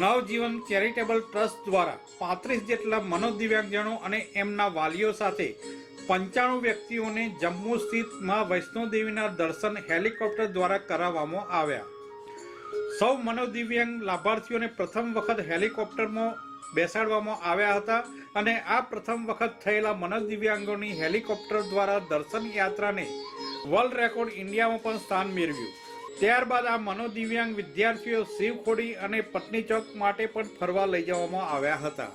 નવજીવન charitable trust દ્વારા પાંત્રીસ જેટલા મનોદિવ્યાંગજનો અને એમના વાલીઓ સાથે પંચાણું વ્યક્તિઓને જમ્મુ સ્થિતમાં વૈષ્ણોદેવીના દર્શન હેલિકોપ્ટર દ્વારા કરાવવામાં આવ્યા. સૌ મનોદિવ્યાંગ લાભાર્થીઓને પ્રથમ વખત હેલિકોપ્ટરમાં બેસાડવામાં આવ્યા હતા અને આ પ્રથમ વખત થયેલા મનોદિવ્યાંગોની હેલિકોપ્ટર દ્વારા દર્શન યાત્રાને વર્લ્ડ રેકોર્ડ ઇન્ડિયામાં પણ સ્થાન મેળવ્યું. ત્યારબાદ આ મનોદિવ્યાંગ વિદ્યાર્થીઓ શિવખોડી અને પટની ચોક માટે પણ ફરવા લઈ જવામાં આવ્યા હતા.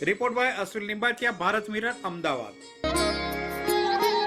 Report by Ashwin Limbachiya Bharat Mirror Ahmedabad.